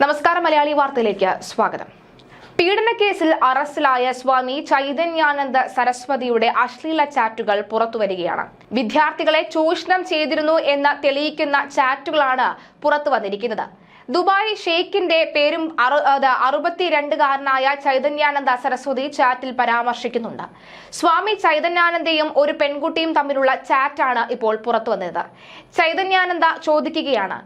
നമസ്കാരം മലയാളി വാർത്തയിലേക്ക് സ്വാഗതം. പീഡനക്കേസിൽ അറസ്റ്റിലായ സ്വാമി ചൈതന്യാനന്ദ സരസ്വതിയുടെ അശ്ലീല ചാറ്റുകൾ പുറത്തുവരികയാണ്. വിദ്യാർത്ഥികളെ ചൂഷണം ചെയ്തിരുന്നു എന്ന് തെളിയിക്കുന്ന ചാറ്റുകളാണ് പുറത്തു വന്നിരിക്കുന്നത്. ദുബായ് ഷെയ്ഖിന്റെ പേരും അറുപത്തിരണ്ടുകാരനായ ചൈതന്യാനന്ദ സരസ്വതി ചാറ്റിൽ പരാമർശിക്കുന്നുണ്ട്. സ്വാമി ചൈതന്യാനന്ദയും ഒരു പെൺകുട്ടിയും തമ്മിലുള്ള ചാറ്റാണ് ഇപ്പോൾ പുറത്തു വന്നത്. ചൈതന്യാനന്ദ ചോദിക്കുകയാണ്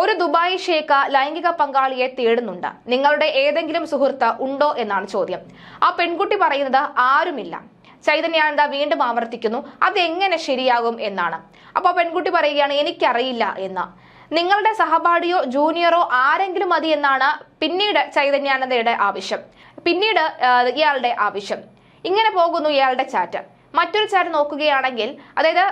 ഒരു ദുബായ് ഷേഖ ലൈംഗിക പങ്കാളിയെ തേടുന്നുണ്ട്. നിങ്ങളുടെ ഏതെങ്കിലും സുഹൃത്ത് ഉണ്ടോ എന്നാണ് ചോദ്യം. ആ പെൺകുട്ടി പറയുന്നത് ആരുമില്ല. ചൈതന്യാനന്ദ വീണ്ടും ആവർത്തിക്കുന്നു അതെങ്ങനെ ശരിയാകും എന്നാണ്. അപ്പോൾ പെൺകുട്ടി പറയുകയാണ് എനിക്കറിയില്ല എന്ന്. നിങ്ങളുടെ സഹപാഠിയോ ജൂനിയറോ ആരെങ്കിലും മതി എന്നാണ് പിന്നീട് ചൈതന്യാനന്ദയുടെ ആവശ്യം. പിന്നീട് ഇയാളുടെ ആവശ്യം. ഇങ്ങനെ പോകുന്നു ഇയാളുടെ ചാറ്റ്. മറ്റൊരു ചാറ്റ് നോക്കുകയാണെങ്കിൽ അതായത്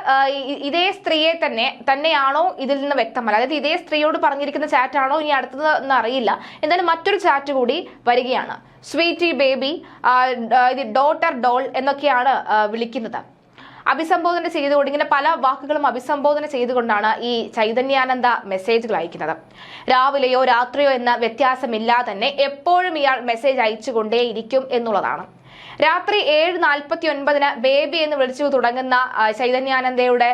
ഇതേ സ്ത്രീയെ തന്നെ തന്നെയാണോ ഇതിൽ നിന്ന് വ്യക്തമല്ല. അതായത് ഇതേ സ്ത്രീയോട് പറഞ്ഞിരിക്കുന്ന ചാറ്റാണോ ഇനി അടുത്തത് അറിയില്ല. എന്തായാലും മറ്റൊരു ചാറ്റ് കൂടി വരികയാണ്. സ്വീറ്റി ബേബി ഇത് ഡോട്ടർ ഡോൾ എന്നൊക്കെയാണ് വിളിക്കുന്നത്. അഭിസംബോധന ചെയ്തുകൊണ്ട് ഇങ്ങനെ പല വാക്കുകളും അഭിസംബോധന ചെയ്തുകൊണ്ടാണ് ഈ ചൈതന്യാനന്ദ മെസ്സേജുകൾ അയക്കുന്നത്. രാവിലെയോ രാത്രിയോ എന്ന വ്യത്യാസമില്ലാതെ തന്നെ എപ്പോഴും ഇയാൾ മെസ്സേജ് അയച്ചുകൊണ്ടേയിരിക്കും എന്നുള്ളതാണ്. രാത്രി ഏഴ് നാൽപ്പത്തി ഒൻപതിന് ബേബി എന്ന് വിളിച്ചു തുടങ്ങുന്ന ചൈതന്യാനന്ദയുടെ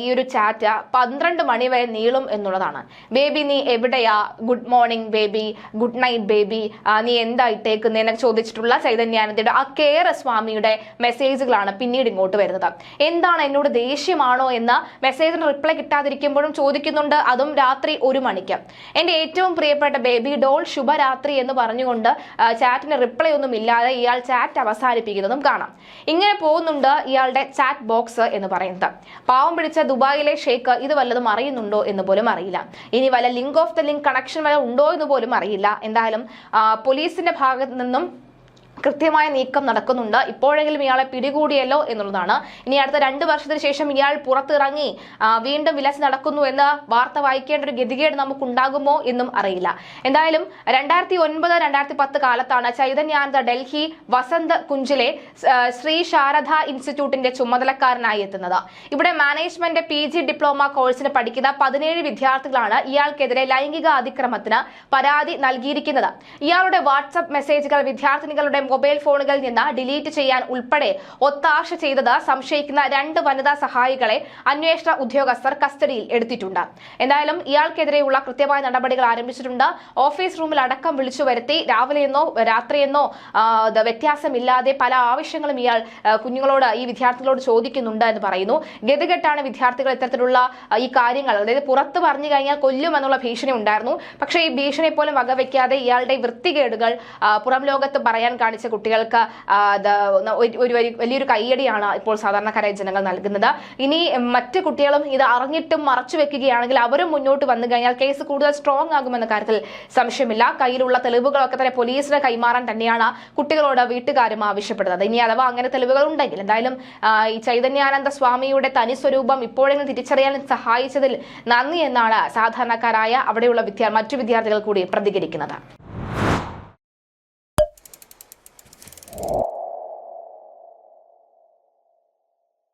ഈ ഒരു ചാറ്റ് പന്ത്രണ്ട് മണി വരെ നീളും എന്നുള്ളതാണ്. ബേബി നീ എവിടെയാ? Good morning baby. Good night baby. നീ എന്താ ഇട്ടേക്കുന്നത് എന്നൊക്കെ ചോദിച്ചിട്ടുള്ള ചൈതന്യാനന്ദയുടെ ആ കേര സ്വാമിയുടെ മെസ്സേജുകളാണ് പിന്നീട് ഇങ്ങോട്ട് വരുന്നത്. എന്താണ് എന്നോട് ദേഷ്യമാണോ എന്ന് മെസ്സേജിന് റിപ്ലൈ കിട്ടാതിരിക്കുമ്പോഴും ചോദിക്കുന്നുണ്ട്. അതും രാത്രി ഒരു മണിക്ക്. എന്റെ ഏറ്റവും പ്രിയപ്പെട്ട ബേബി ഡോൾ ശുഭരാത്രി എന്ന് പറഞ്ഞുകൊണ്ട് ചാറ്റിന് റിപ്ലൈ ഒന്നും ഇല്ലാതെ ഇയാൾ ചാറ്റ് അവസാനിപ്പിക്കുന്നതും കാണാം. ഇങ്ങനെ പോകുന്നുണ്ട് ഇയാളുടെ ചാറ്റ് ബോക്സ് എന്ന് പറയുന്നത്. പാവം പിടിച്ച ദുബായിലെ ഷെയ്ഖ് ഇത് വല്ലതും അറിയുന്നുണ്ടോ എന്ന് പോലും അറിയില്ല. ഇനി വല്ല link of the link connection വല്ല ഉണ്ടോ എന്ന് പോലും അറിയില്ല. എന്തായാലും പോലീസിന്റെ ഭാഗത്ത് നിന്നും കൃത്യമായ നീക്കം നടക്കുന്നുണ്ട്. ഇപ്പോഴെങ്കിലും ഇയാളെ പിടികൂടിയല്ലോ എന്നുള്ളതാണ്. ഇനി അടുത്ത രണ്ട് വർഷത്തിന് ശേഷം ഇയാൾ പുറത്തിറങ്ങി വീണ്ടും വിലസ് നടക്കുന്നു എന്ന് വാർത്ത വായിക്കേണ്ട ഒരു ഗതികേട് നമുക്ക് ഉണ്ടാകുമോ എന്നും അറിയില്ല. എന്തായാലും രണ്ടായിരത്തി ഒൻപത് രണ്ടായിരത്തി പത്ത് കാലത്താണ് ചൈതന്യാനന്ദ ഡൽഹി വസന്ത് കുഞ്ചിലെ ശ്രീ ശാരദ ഇൻസ്റ്റിറ്റ്യൂട്ടിന്റെ ചുമതലക്കാരനായി എത്തുന്നത്. ഇവിടെ മാനേജ്മെന്റ് പി ജി ഡിപ്ലോമ കോഴ്സിന് പഠിക്കുന്ന പതിനേഴ് വിദ്യാർത്ഥികളാണ് ഇയാൾക്കെതിരെ ലൈംഗിക അതിക്രമത്തിന് പരാതി നൽകിയിരിക്കുന്നത്. ഇയാളുടെ വാട്സപ്പ് മെസ്സേജുകൾ വിദ്യാർത്ഥിനികളുടെ മൊബൈൽ ഫോണുകളിൽ നിന്ന് ഡിലീറ്റ് ചെയ്യാൻ ഉൾപ്പെടെ ഒത്താശ ചെയ്തത് സംശയിക്കുന്ന രണ്ട് വനിതാ സഹായികളെ അന്വേഷണ ഉദ്യോഗസ്ഥർ കസ്റ്റഡിയിൽ എടുത്തിട്ടുണ്ട്. എന്തായാലും ഇയാൾക്കെതിരെയുള്ള കൃത്യമായ നടപടികൾ ആരംഭിച്ചിട്ടുണ്ട്. ഓഫീസ് റൂമിൽ അടക്കം വിളിച്ചു വരുത്തി രാവിലെയെന്നോ രാത്രിയെന്നോ വ്യത്യാസമില്ലാതെ പല ആവശ്യങ്ങളും ഇയാൾ കുഞ്ഞുങ്ങളോട് ഈ വിദ്യാർത്ഥികളോട് ചോദിക്കുന്നുണ്ട് എന്ന് പറയുന്നു. ഗതികെട്ടാണ് വിദ്യാർത്ഥികൾ ഇത്തരത്തിലുള്ള ഈ കാര്യങ്ങൾ അതായത് പുറത്ത് പറഞ്ഞു കഴിഞ്ഞാൽ കൊല്ലുമെന്നുള്ള ഭീഷണി ഉണ്ടായിരുന്നു. പക്ഷേ ഈ ഭീഷണി പോലും വകവെക്കാതെ ഇയാളുടെ വൃത്തികേടുകൾ പുറം ലോകത്ത് പറയാൻ കാണിച്ച കുട്ടികൾക്ക് ഒരു- വലിയൊരു കയ്യടിയാണ് ഇപ്പോൾ സാധാരണക്കാരായ ജനങ്ങൾ നൽകുന്നത്. ഇനി മറ്റ് കുട്ടികളും ഇത് അറിഞ്ഞിട്ടും മറച്ചു വെക്കുകയാണെങ്കിൽ അവരും മുന്നോട്ട് വന്നു കഴിഞ്ഞാൽ കേസ് കൂടുതൽ സ്ട്രോങ് ആകുമെന്ന കാര്യത്തിൽ സംശയമില്ല. കയ്യിലുള്ള തെളിവുകളൊക്കെ തന്നെ പോലീസിന് കൈമാറാൻ തന്നെയാണ് കുട്ടികളോട് വീട്ടുകാരും ആവശ്യപ്പെടുന്നത്. ഇനി അഥവാ അങ്ങനെ തെളിവുകൾ ഉണ്ടെങ്കിൽ എന്തായാലും ഈ ചൈതന്യാനന്ദ സ്വാമിയുടെ തനി സ്വരൂപം ഇപ്പോഴെങ്കിലും തിരിച്ചറിയാൻ സഹായിച്ചതിൽ നന്ദി എന്നാണ് സാധാരണക്കാരായ അവിടെയുള്ള വിദ്യാ മറ്റു വിദ്യാർത്ഥികൾ കൂടി പ്രതികരിക്കുന്നത്.